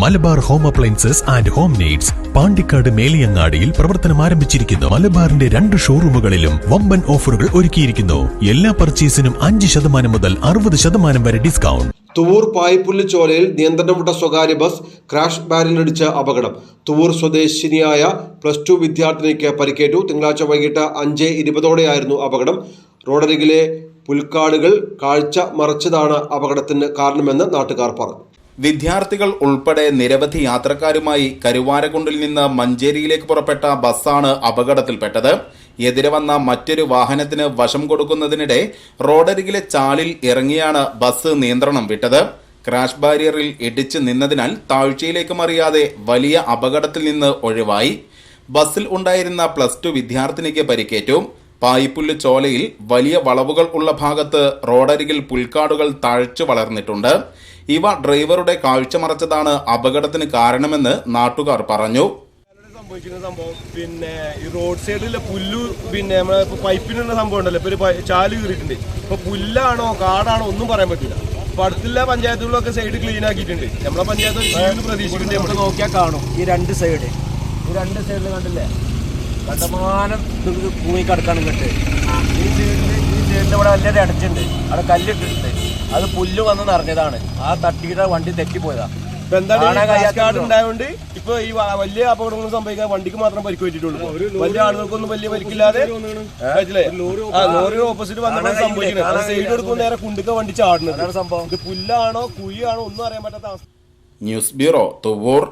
Malabar home appliances and home needs Pandikkad മേലിയങ്ങാടിയിൽ പ്രവർത്തനം ആരംഭിച്ചിരിക്കുന്നു. മലബാറിന്റെ രണ്ട് ഷോറൂമുകളിലും വമ്പൻ ഓഫറുകൾ ഒരുക്കിയിരിക്കുന്നു. എല്ലാ പർച്ചേസിനും അഞ്ച് ശതമാനം മുതൽ അറുപത് ശതമാനം വരെ ഡിസ്കൗണ്ട്. തുവൂർ പായ്പുല്ല് ചോലയിൽ നിയന്ത്രണം വിട്ട സ്വകാര്യ ബസ് ക്രാഷ് ബാരിലിടിച്ച് അപകടം. തുവൂർ സ്വദേശിനിയായ പ്ലസ് ടു വിദ്യാർത്ഥിനിക്ക് പരിക്കേറ്റു. തിങ്കളാഴ്ച വൈകിട്ട് അഞ്ച് ഇരുപതോടെയായിരുന്നു അപകടം. റോഡരികിലെ പുൽക്കാടുകൾ കാഴ്ച മറച്ചതാണ് അപകടത്തിന് കാരണമെന്ന് നാട്ടുകാർ പറഞ്ഞു. വിദ്യാർത്ഥികൾ ഉൾപ്പെടെ നിരവധി യാത്രക്കാരുമായി കരുവാരക്കുണ്ടിൽ നിന്ന് മഞ്ചേരിയിലേക്ക് പുറപ്പെട്ട ബസ്സാണ് അപകടത്തിൽപ്പെട്ടത്. എതിരെ വന്ന മറ്റൊരു വാഹനത്തിന് വശം കൊടുക്കുന്നതിനിടെ റോഡരികിലെ ചാലിൽ ഇറങ്ങിയാണ് ബസ് നിയന്ത്രണം വിട്ടത്. ക്രാഷ് ബാരിയറിൽ ഇടിച്ചു നിന്നതിനാൽ താഴ്ചയിലേക്ക് മറിയാതെ വലിയ അപകടത്തിൽ നിന്ന് ഒഴിവായി. ബസ്സിൽ ഉണ്ടായിരുന്ന പ്ലസ് ടു വിദ്യാർത്ഥിനിക്ക് പരിക്കേറ്റു. പായിപ്പുല്ല് ചോലയിൽ വലിയ വളവുകൾ ഉള്ള ഭാഗത്ത് റോഡരികിൽ പുൽക്കാടുകൾ താഴ്ച വളർന്നിട്ടുണ്ട്. ഇവ ഡ്രൈവറുടെ കാഴ്ച മറച്ചതാണ് അപകടത്തിന് കാരണമെന്ന് നാട്ടുകാർ പറഞ്ഞു. സംഭവിക്കുന്ന സംഭവം പിന്നെ ഈ റോഡ് സൈഡിലെ പുല്ലു പിന്നെ നമ്മളെ പൈപ്പിനുള്ള സംഭവം ഉണ്ടല്ലോ ഇപ്പൊ ഒരു ചാൽ കീറിയിട്ടുണ്ട്. ഇപ്പൊ പുല്ലാണോ കാടാണോ ഒന്നും പറയാൻ പറ്റില്ല ഇപ്പൊ അടുത്തുള്ള പഞ്ചായത്തുകളൊക്കെ സൈഡ് ക്ലീൻ ആക്കിയിട്ടുണ്ട്. നമ്മളെ പഞ്ചായത്ത് പ്രതീക്ഷിക്കുന്നുണ്ട് നമ്മൾ. നോക്കിയാൽ കാണും ഈ രണ്ട് സൈഡ് ഈ രണ്ട് സൈഡിൽ കണ്ടില്ലേ? കണ്ടമാനം ഇത് ഭൂമി കിടക്കാണ് ഇങ്ങോട്ട്. ഈ സൈഡിൽ ഈ സൈഡിൽ ഇവിടെ വലിയൊരു അടച്ചുണ്ട് അവിടെ കല്ലിട്ടിട്ടുണ്ട്. അത് പുല്ല് വന്ന് നിറഞ്ഞതാണ്. ആ തട്ടിയുടെ വണ്ടി തെറ്റിപ്പോയതാ. ഇപ്പൊ എന്താണ് കാർഡ് ഉണ്ടായതുകൊണ്ട് ഇപ്പൊ ഈ വലിയ അപകടങ്ങൾ സംഭവിക്കാൻ വണ്ടിക്ക് മാത്രം പരിക്ക് പറ്റിയിട്ടുള്ളൂ വലിയ ആളുകൾക്കൊന്നും വലിയ പരിക്കില്ലാതെ ലോറി ഓപ്പോസിറ്റ് വന്നാണ് സംഭവിക്കുന്നത്. സൈഡ് കൊടുക്കുമ്പോൾ നേരെ കുണ്ടുക്ക വണ്ടി ചാടുന്നത്. സംഭവം. ഇത് പുല്ലാണോ കുഴിയാണോ ഒന്നും അറിയാൻ പറ്റാത്ത അവസ്ഥ. News bureau Thuvur